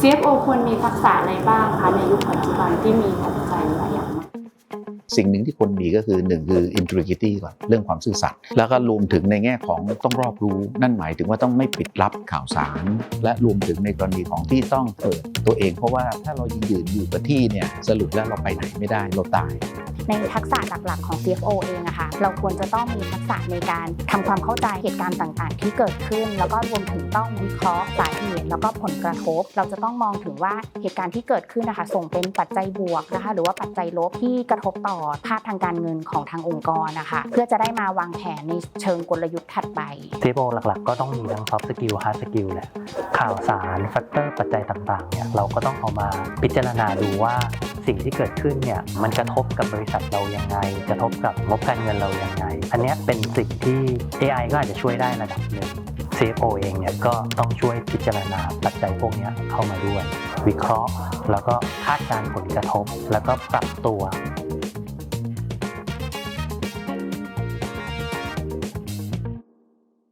CFO ควรมีทักษะอะไรบ้างคะในยุคปัจจุบันที่มีปัจจัย สิ่งหนึ่งที่คนมีก็คือหนึ่งคือ integrity ก่อนเรื่องความซื่อสัตย์แล้วก็รวมถึงในแง่ของต้องรอบรู้ นั่นหมายถึงว่าต้องไม่ปิดลับข่าวสาร และรวมถึงในกรณีของที่ต้องเปิดตัวเอง เพราะว่าถ้าเรายืนยืนอยู่กับที่เนี่ยสรุปแล้วเราไปไหนไม่ได้เราตาย ในทักษะหลักๆของ CFO เองอะค่ะเราควรจะต้องมีทักษะในการทำความเข้าใจเหตุการณ์ต่างๆ ที่เกิดขึ้น แล้วก็รวมถึงต้องวิเคราะห์สาเหตุแล้วก็ผลกระทบ เราจะต้องมองถึงว่าเหตุการณ์ที่เกิดขึ้นนะคะส่งเป็นปัจจัยบวกนะคะหรือว่าปัจจัยลบที่กระทบต่อภาพทางการเงินของทางองค์กรนะคะเพื่อจะได้มาวางแผนในเชิงกลยุทธ์ถัดไป CFO หลักๆ ก็ต้องมีทั้ง soft skill hard skill แหละข่าวสารแฟกเตอร์ปัจจัยต่างๆเนี่ยเราก็ต้องเอามาพิจารณาดูว่าสิ่งที่เกิดขึ้นเนี่ยมันกระทบกับบริษัทเรายังไง กระทบกับงบการเงินเรายังไง อันนี้เป็นสิ่งที่ AI ก็อาจจะช่วยได้ระดับหนึ่ง CFO เองเนี่ยก็ต้องช่วยพิจารณาปัจจัยพวกนี้เข้ามาด้วย วิเคราะห์ แล้วก็คาดการณ์ผลกระทบ แล้วก็ปรับตัว